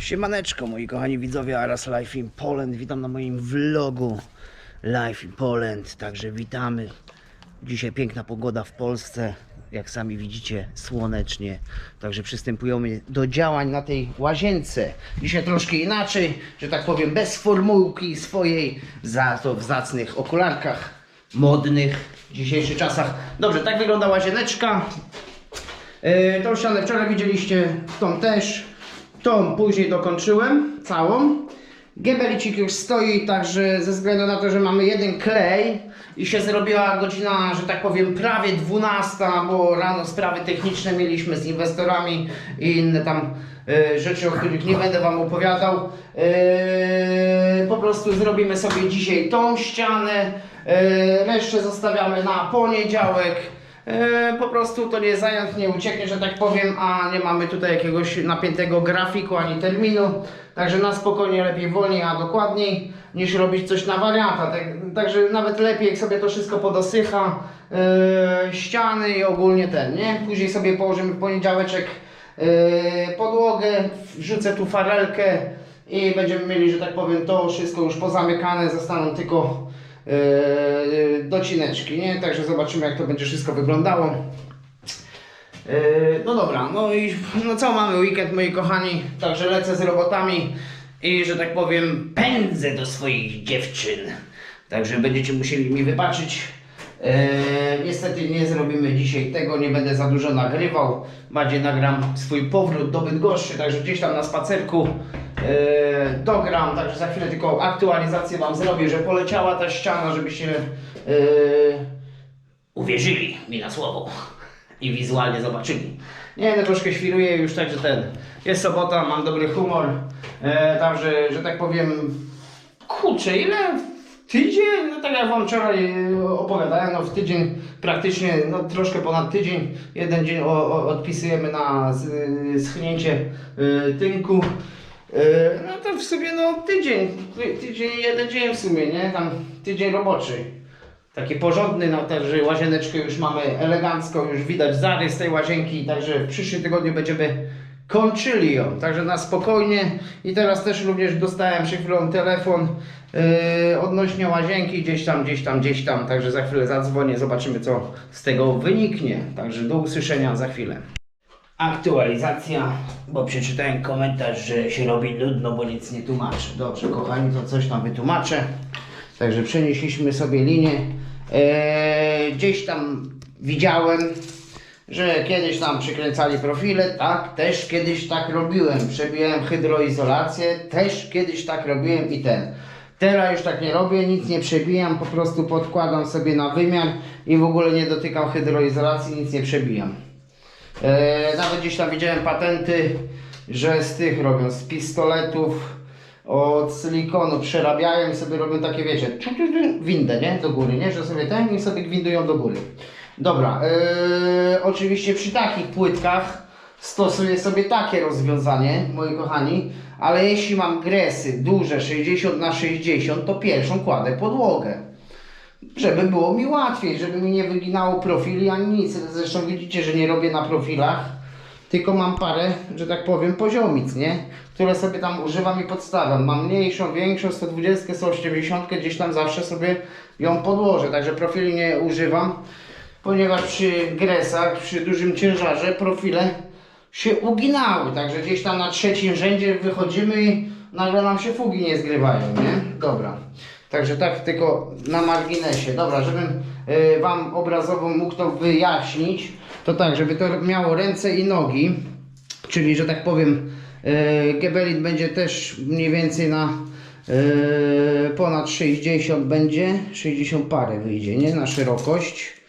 Siemaneczko moi kochani widzowie Aras Life in Poland. Witam na moim vlogu Life in Poland. Także witamy. Dzisiaj piękna pogoda w Polsce. Jak sami widzicie, słonecznie. Także przystępujemy do działań na tej łazience. Dzisiaj troszkę inaczej, że tak powiem, bez formułki swojej, za to w zacnych okularkach modnych w dzisiejszych czasach. Dobrze, tak wygląda łazieneczka. Yy, tą ścianę wczoraj widzieliście, tą też. Tą później dokończyłem, całą. Gebelicik już stoi, także ze względu na to, że mamy jeden klej i się zrobiła godzina, że tak powiem, prawie 12, bo rano sprawy techniczne mieliśmy z inwestorami i inne tam e, rzeczy, o których nie będę Wam opowiadał. E, po prostu zrobimy sobie dzisiaj tą ścianę, e, resztę zostawiamy na poniedziałek. E, po prostu to nie zając, nie ucieknie, że tak powiem, a nie mamy tutaj jakiegoś napiętego grafiku ani terminu. Także na spokojnie lepiej wolniej, a dokładniej niż robić coś na wariata. Tak, także nawet lepiej jak sobie to wszystko podosycha, e, ściany i ogólnie ten, nie? Później sobie położymy w poniedziałeczek e, podłogę, wrzucę tu farelkę i będziemy mieli, że tak powiem, to wszystko już pozamykane, zostaną tylko docineczki, nie? Także zobaczymy jak to będzie wszystko wyglądało. Yy, No dobra, no i no co mamy weekend moi kochani, także lecę z robotami i że tak powiem pędzę do swoich dziewczyn. Także będziecie musieli mi wybaczyć. Yy, niestety nie zrobimy dzisiaj tego, nie będę za dużo nagrywał. Bardziej nagram swój powrót do Bydgoszczy, także gdzieś tam na spacerku dogram. Także za chwilę tylko aktualizację Wam zrobię, że poleciała ta ściana, żebyście yy, uwierzyli mi na słowo i wizualnie zobaczyli. Nie, no troszkę świruję już, także ten. Jest sobota, mam dobry humor. E, także, że tak powiem, kurczę, ile w tydzień? No tak jak wam wczoraj e, opowiadałem, no w tydzień praktycznie, no troszkę ponad tydzień. Jeden dzień o, o, odpisujemy na schnięcie e, tynku. E, no to w sumie no tydzień, ty- tydzień, jeden dzień w sumie, nie? Tam tydzień roboczy. Taki porządny, no także łazieneczkę już mamy elegancko, już widać zarys tej łazienki, także w przyszłym tygodniu będziemy kończyli ją, także na spokojnie i teraz też również dostałem przed chwilą telefon yy, odnośnie łazienki, gdzieś tam, gdzieś tam, gdzieś tam, także za chwilę zadzwonię, zobaczymy co z tego wyniknie, także do usłyszenia za chwilę. Aktualizacja, bo przeczytałem komentarz, że się robi nudno, bo nic nie tłumaczy. Dobrze, kochani, to coś tam wytłumaczę. Także przenieśliśmy sobie linię. Eee, gdzieś tam widziałem, że kiedyś tam przykręcali profile. Tak, też kiedyś tak robiłem. Przebiłem hydroizolację, też kiedyś tak robiłem i ten. Teraz już tak nie robię, nic nie przebijam, po prostu podkładam sobie na wymiar i w ogóle nie dotykam hydroizolacji, nic nie przebijam. E, nawet gdzieś tam widziałem patenty, że z tych robią, z pistoletów od silikonu przerabiają i sobie robią takie, wiecie, ciu, windę, nie? Do góry, nie? Że sobie ten i sobie gwindują do góry. Dobra, e, oczywiście przy takich płytkach stosuję sobie takie rozwiązanie, moi kochani, ale jeśli mam gresy duże 60 na 60 to pierwszą kładę podłogę żeby było mi łatwiej, żeby mi nie wyginało profili ani nic. Zresztą widzicie, że nie robię na profilach, tylko mam parę, że tak powiem, poziomic, nie? Które sobie tam używam i podstawiam. Mam mniejszą, większą, 120, 180, gdzieś tam zawsze sobie ją podłożę, także profili nie używam, ponieważ przy gresach, przy dużym ciężarze profile się uginały, także gdzieś tam na trzecim rzędzie wychodzimy i nagle nam się fugi nie zgrywają, nie? Dobra. Także tak tylko na marginesie. Dobra, żebym y, Wam obrazowo mógł to wyjaśnić, to tak, żeby to miało ręce i nogi, czyli że tak powiem, y, będzie też mniej więcej na y, ponad 60 będzie, 60 parę wyjdzie, nie? Na szerokość.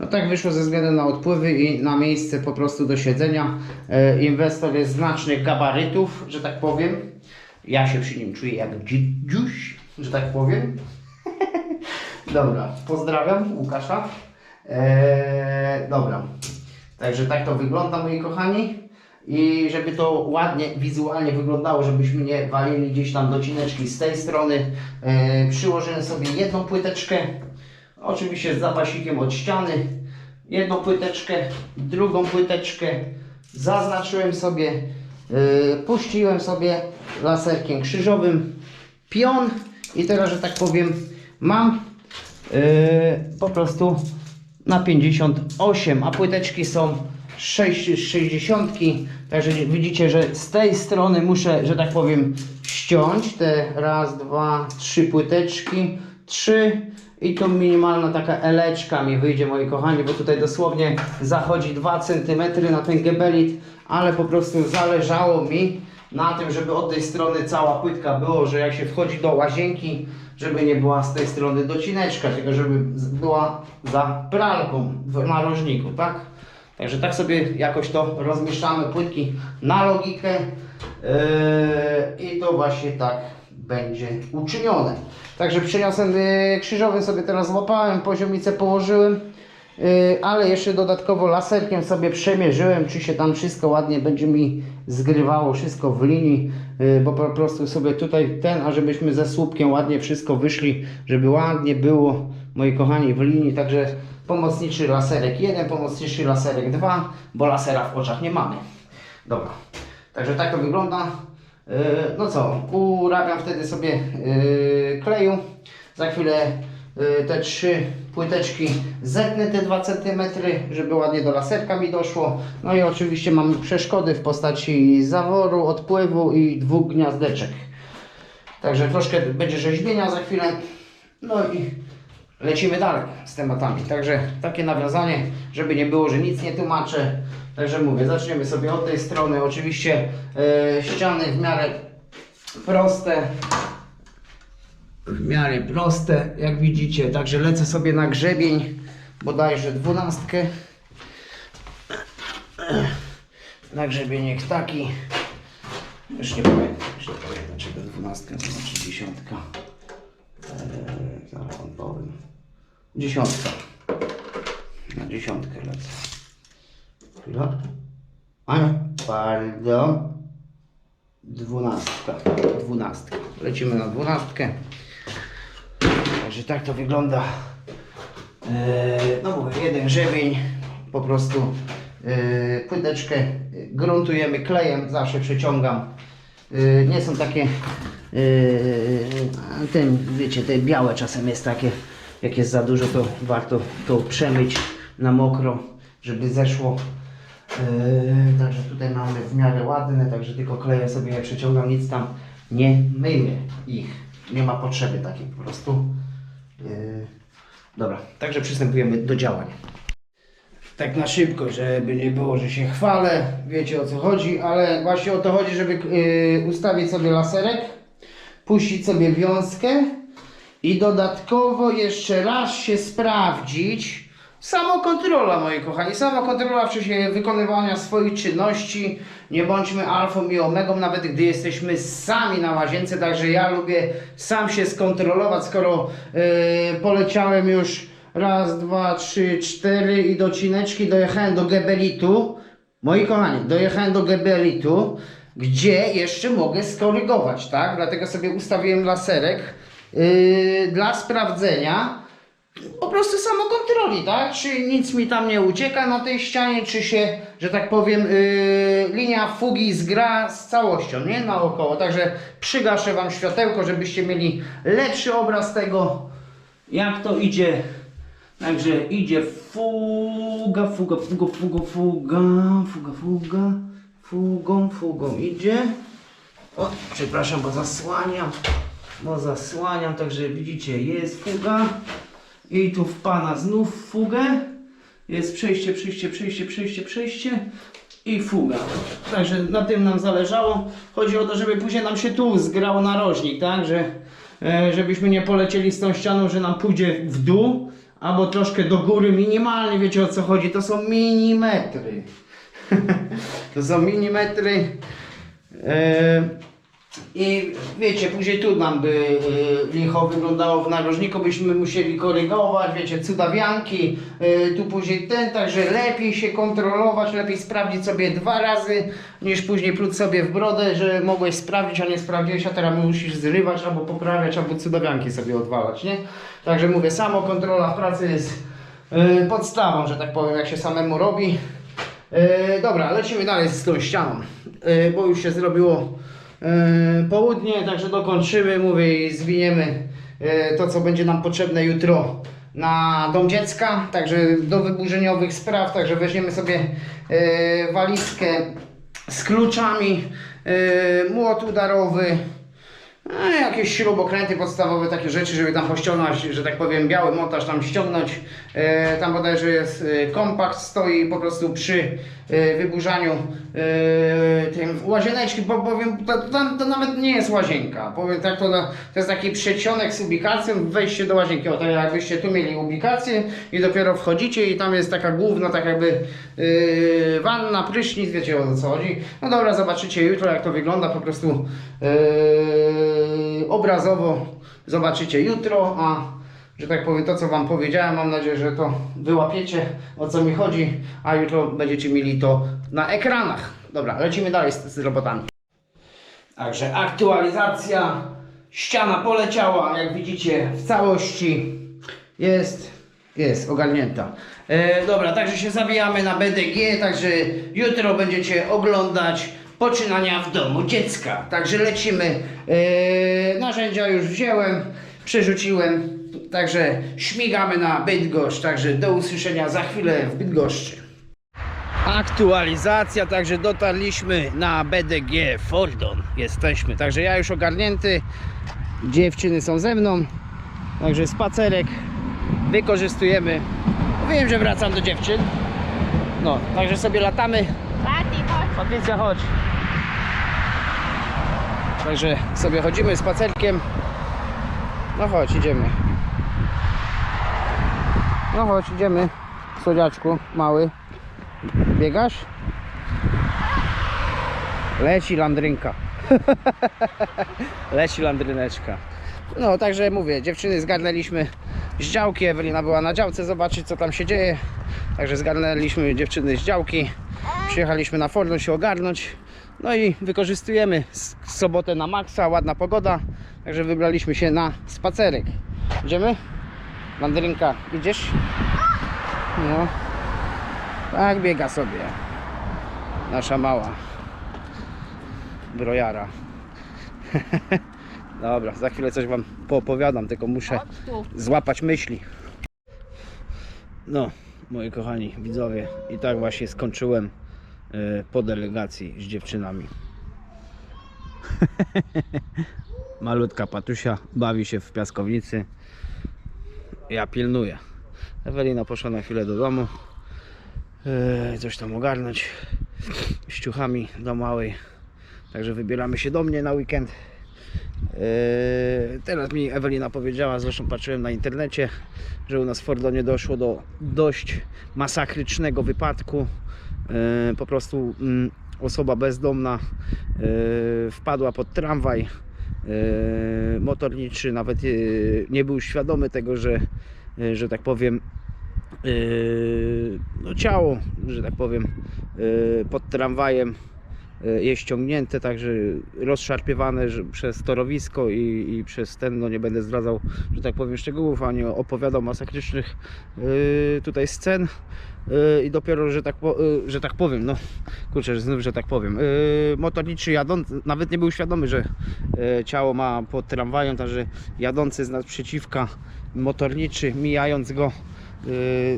No tak wyszło ze względu na odpływy i na miejsce po prostu do siedzenia. E, inwestor jest znacznych gabarytów, że tak powiem. Ja się przy nim czuję jak dzi- dziuś, że tak powiem. Dobra, pozdrawiam Łukasza. E, dobra, także tak to wygląda moi kochani. I żeby to ładnie, wizualnie wyglądało, żebyśmy nie walili gdzieś tam docineczki z tej strony, e, przyłożyłem sobie jedną płyteczkę, oczywiście z zapasikiem od ściany, jedną płyteczkę, drugą płyteczkę, zaznaczyłem sobie Yy, puściłem sobie laserkiem krzyżowym pion i teraz, że tak powiem, mam yy, po prostu na 58, a płyteczki są 6, 60. Także widzicie, że z tej strony muszę, że tak powiem, ściąć te raz, dwa, trzy płyteczki, trzy i tu minimalna taka eleczka mi wyjdzie, moi kochani, bo tutaj dosłownie zachodzi 2 cm na ten gebelit, ale po prostu zależało mi na tym, żeby od tej strony cała płytka było, że jak się wchodzi do łazienki, żeby nie była z tej strony docineczka, tylko żeby była za pralką w narożniku, tak? Także tak sobie jakoś to rozmieszczamy płytki na logikę yy, i to właśnie tak będzie uczynione. Także przyniosłem yy, krzyżowy sobie teraz złapałem, poziomicę położyłem, yy, ale jeszcze dodatkowo laserkiem sobie przemierzyłem, czy się tam wszystko ładnie będzie mi zgrywało, wszystko w linii, yy, bo po prostu sobie tutaj ten, a żebyśmy ze słupkiem ładnie wszystko wyszli, żeby ładnie było, moi kochani, w linii, także pomocniczy laserek 1, pomocniczy laserek 2, bo lasera w oczach nie mamy. Dobra, także tak to wygląda. Yy, No co, urabiam wtedy sobie yy, kleju. Za chwilę te trzy płyteczki zetnę te 2 cm, żeby ładnie do laserka mi doszło. No i oczywiście mamy przeszkody w postaci zaworu, odpływu i dwóch gniazdeczek. Także troszkę będzie rzeźbienia za chwilę. No i lecimy dalej z tematami. Także takie nawiązanie, żeby nie było, że nic nie tłumaczę. Także mówię, zaczniemy sobie od tej strony. Oczywiście e, ściany w miarę proste. W miarę proste, jak widzicie. Także lecę sobie na grzebień, bodajże dwunastkę. Na grzebieniek taki. Już nie powiem, już nie powiem dlaczego dwunastka, to znaczy dziesiątka. Eee, zaraz wam powiem. Dziesiątka. Na dziesiątkę lecę. Chwila. A, pardon. Dwunastka. Dwunastka. Lecimy na dwunastkę. Także tak to wygląda. Eee, no mówię, jeden grzebień. Po prostu eee, płyteczkę gruntujemy klejem. Zawsze przeciągam. Eee, nie są takie ten, wiecie, te białe czasem jest takie, jak jest za dużo, to warto to przemyć na mokro, żeby zeszło. Także tutaj mamy w miarę ładne, także tylko kleję sobie je przeciągam, nic tam nie myję ich. Nie ma potrzeby takiej po prostu. Dobra, także przystępujemy do działań. Tak na szybko, żeby nie było, że się chwalę, wiecie o co chodzi, ale właśnie o to chodzi, żeby yy, ustawić sobie laserek, puścić sobie wiązkę i dodatkowo jeszcze raz się sprawdzić. Samokontrola, moi kochani, samokontrola w czasie wykonywania swoich czynności. Nie bądźmy alfą i omegą, nawet gdy jesteśmy sami na łazience. Także ja lubię sam się skontrolować, skoro yy, poleciałem już raz, dwa, trzy, cztery i docineczki dojechałem do gebelitu. Moi kochani, dojechałem do gebelitu, gdzie jeszcze mogę skorygować, tak? Dlatego sobie ustawiłem laserek yy, dla sprawdzenia po prostu samokontroli, tak? Czy nic mi tam nie ucieka na tej ścianie, czy się, że tak powiem, yy, linia fugi zgra z całością, nie? Naokoło. Także przygaszę Wam światełko, żebyście mieli lepszy obraz tego, jak to idzie. Także idzie fuga, fuga, fuga, fuga, fuga, fuga, fuga, fugą, fugą idzie. O, przepraszam, bo zasłaniam, bo zasłaniam, także widzicie, jest fuga i tu w pana znów fugę. Jest przejście, przejście, przejście, przejście, przejście i fuga. Także na tym nam zależało. Chodzi o to, żeby później nam się tu zgrał narożnik, tak? Że, e, żebyśmy nie polecieli z tą ścianą, że nam pójdzie w dół, albo troszkę do góry, minimalnie, wiecie o co chodzi. To są milimetry. to są milimetry. E, i wiecie, później tu nam by y, licho wyglądało w narożniku, byśmy musieli korygować, wiecie, cudawianki, y, tu później ten, także lepiej się kontrolować, lepiej sprawdzić sobie dwa razy, niż później pluć sobie w brodę, że mogłeś sprawdzić, a nie sprawdziłeś, a teraz musisz zrywać, albo poprawiać, albo cudawianki sobie odwalać, nie? Także mówię, samo kontrola w pracy jest y, podstawą, że tak powiem, jak się samemu robi. E, dobra, lecimy dalej z tą ścianą, e, bo już się zrobiło południe, także dokończymy, mówię i zwiniemy e, to, co będzie nam potrzebne jutro na dom dziecka, także do wyburzeniowych spraw, także weźmiemy sobie e, walizkę z kluczami, e, młot udarowy, a jakieś śrubokręty podstawowe, takie rzeczy, żeby tam pościągnąć, że tak powiem, biały montaż tam ściągnąć. E, tam bodajże jest e, kompakt, stoi po prostu przy e, wyburzaniu e, tym łazieneczki, bo powiem, to, to, to nawet nie jest łazienka. Powiem tak, to, to jest taki przecionek z ubikacją, wejście do łazienki. O, tak jakbyście tu mieli ubikację i dopiero wchodzicie i tam jest taka główna, tak jakby e, wanna, prysznic, wiecie o co chodzi. No dobra, zobaczycie jutro jak to wygląda, po prostu e, obrazowo zobaczycie jutro, a że tak powiem to co wam powiedziałem, mam nadzieję, że to wyłapiecie o co mi chodzi, a jutro będziecie mieli to na ekranach. Dobra, lecimy dalej z, z robotami. Także aktualizacja, ściana poleciała, jak widzicie w całości jest, jest ogarnięta. E, dobra, także się zawijamy na BDG, także jutro będziecie oglądać poczynania w domu dziecka. Także lecimy. E, narzędzia już wziąłem, przerzuciłem, także śmigamy na Bydgoszcz, także do usłyszenia za chwilę w Bydgoszczy. Aktualizacja, także dotarliśmy na BDG Fordon. Jesteśmy, także ja już ogarnięty. Dziewczyny są ze mną. Także spacerek wykorzystujemy. Wiem, że wracam do dziewczyn. No, także sobie latamy. Patrycja, chodź. Także sobie chodzimy spacerkiem. No chodź, idziemy. No chodź, idziemy. Słodziaczku, mały. Biegasz? Leci landrynka. Leci landryneczka. No, także mówię, dziewczyny zgarnęliśmy z działki. Ewelina była na działce zobaczyć, co tam się dzieje. Także zgarnęliśmy dziewczyny z działki. Przyjechaliśmy na Fordon się ogarnąć. No i wykorzystujemy sobotę na maksa, ładna pogoda. Także wybraliśmy się na spacerek. Idziemy? Landrynka, idziesz? No. Tak biega sobie. Nasza mała. Brojara. Dobra, za chwilę coś wam poopowiadam, tylko muszę złapać myśli. No, moi kochani widzowie, i tak właśnie skończyłem po delegacji z dziewczynami. Malutka patusia bawi się w piaskownicy. Ja pilnuję. Ewelina poszła na chwilę do domu. e, Coś tam ogarnąć z ciuchami do małej. Także wybieramy się do mnie na weekend. Eee, Teraz mi Ewelina powiedziała, zresztą patrzyłem na internecie, że u nas w Fordonie doszło do dość masakrycznego wypadku. Eee, Po prostu mm, osoba bezdomna eee, wpadła pod tramwaj. Eee, Motorniczy nawet nie był świadomy tego, że, e, że tak powiem, no ciało, że tak powiem, pod tramwajem e, jest ściągnięte, także rozszarpiewane przez torowisko i, i przez ten, no nie będę zdradzał, że tak powiem, szczegółów, ani opowiadał masakrycznych e, tutaj scen e, i dopiero, że tak, e, że tak powiem, no kurczę, znów, że tak powiem, e, motorniczy jadący, nawet nie był świadomy, że e, ciało ma pod tramwajem, także jadący z naprzeciwka motorniczy, mijając go,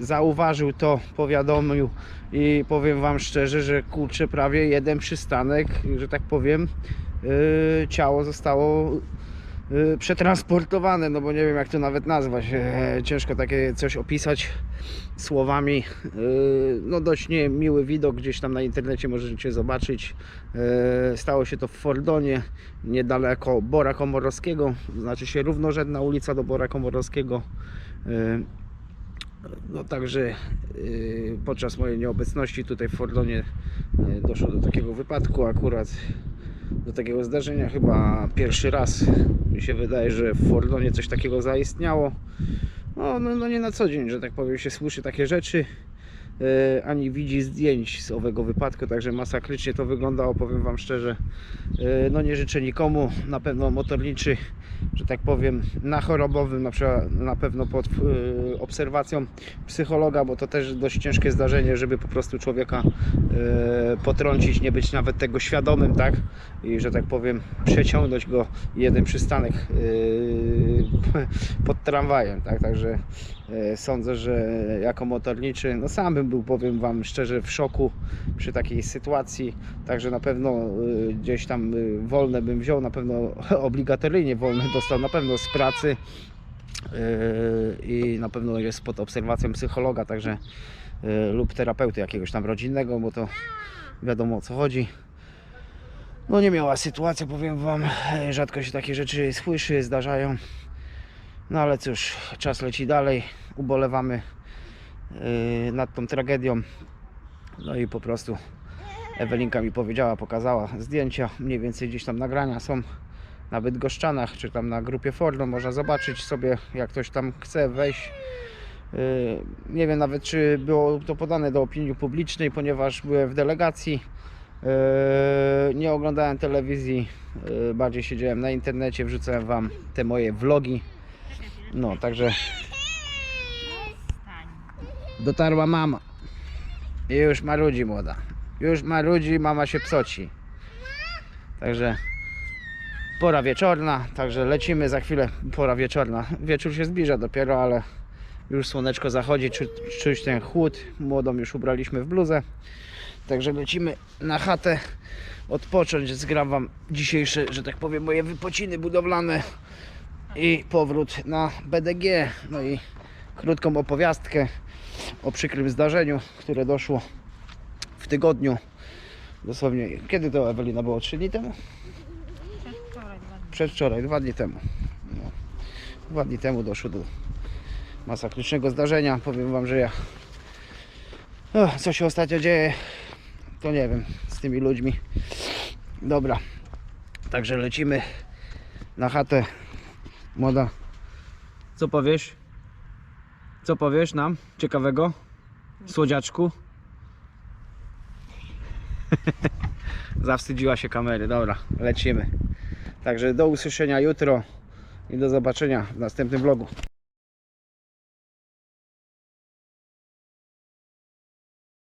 zauważył to, powiadomił i powiem Wam szczerze, że kurczę prawie jeden przystanek, że tak powiem, yy, ciało zostało yy, przetransportowane, no bo nie wiem jak to nawet nazwać, e, ciężko takie coś opisać słowami. No dość niemiły widok, gdzieś tam na internecie możecie zobaczyć. Yy, stało się to w Fordonie, niedaleko Bora Komorowskiego, znaczy się równorzędna ulica do Bora Komorowskiego. No także yy, podczas mojej nieobecności tutaj w Fordonie yy, doszło do takiego wypadku akurat do takiego zdarzenia. Chyba pierwszy raz mi się wydaje, że w Fordonie coś takiego zaistniało. No, no, no nie na co dzień, że tak powiem się słyszy takie rzeczy ani widzi zdjęć z owego wypadku, także masakrycznie to wyglądało, powiem Wam szczerze. E, No nie życzę nikomu, na pewno motorniczy, że tak powiem, na chorobowym, na, przykład, na pewno pod e, obserwacją psychologa, bo to też dość ciężkie zdarzenie, żeby po prostu człowieka e, potrącić, nie być nawet tego świadomym, tak? I że tak powiem, przeciągnąć go jeden przystanek e, pod tramwajem, tak? Także e, sądzę, że jako motorniczy, no sam bym był, powiem Wam szczerze, w szoku przy takiej sytuacji, także na pewno e, gdzieś tam e, wolne bym wziął, na pewno obligatoryjnie wolne dostał, na pewno z pracy. E, i na pewno jest pod obserwacją psychologa, także lub terapeuty jakiegoś tam rodzinnego, bo to wiadomo o co chodzi. No nie miała sytuacja, powiem Wam, rzadko się takie rzeczy słyszy, zdarzają. No ale cóż, czas leci dalej, ubolewamy nad tą tragedią. No i po prostu Ewelinka mi powiedziała, pokazała zdjęcia, mniej więcej gdzieś tam nagrania są na Bydgoszczanach, czy tam na grupie Fordon, można zobaczyć sobie, jak ktoś tam chce wejść. Yy, Nie wiem nawet, czy było to podane do opinii publicznej, ponieważ byłem w delegacji. Yy, Nie oglądałem telewizji, bardziej siedziałem na internecie, wrzucałem Wam te moje vlogi. No, także dotarła mama. I już marudzi młoda. Już marudzi, mama się psoci. Także pora wieczorna, także lecimy za chwilę. Pora wieczorna. Wieczór się zbliża dopiero, ale już słoneczko zachodzi, czu, czuć ten chłód. Młodą już ubraliśmy w bluzę. Także lecimy na chatę odpocząć. Zgram wam dzisiejsze, że tak powiem, moje wypociny budowlane i powrót na BDG. No i krótką opowiastkę o przykrym zdarzeniu, które doszło w tygodniu. Dosłownie, kiedy to Ewelina było? 3 dni temu? Przedwczoraj, dwa dni temu. No, dwa dni temu doszło do masakrycznego zdarzenia. Powiem wam, że ja. Co się ostatnio dzieje, to nie wiem z tymi ludźmi. Dobra, także lecimy na chatę. Młoda, co powiesz? Co powiesz nam ciekawego? Słodziaczku? Zawstydziła się kamery. Dobra, lecimy. Także do usłyszenia jutro i do zobaczenia w następnym vlogu.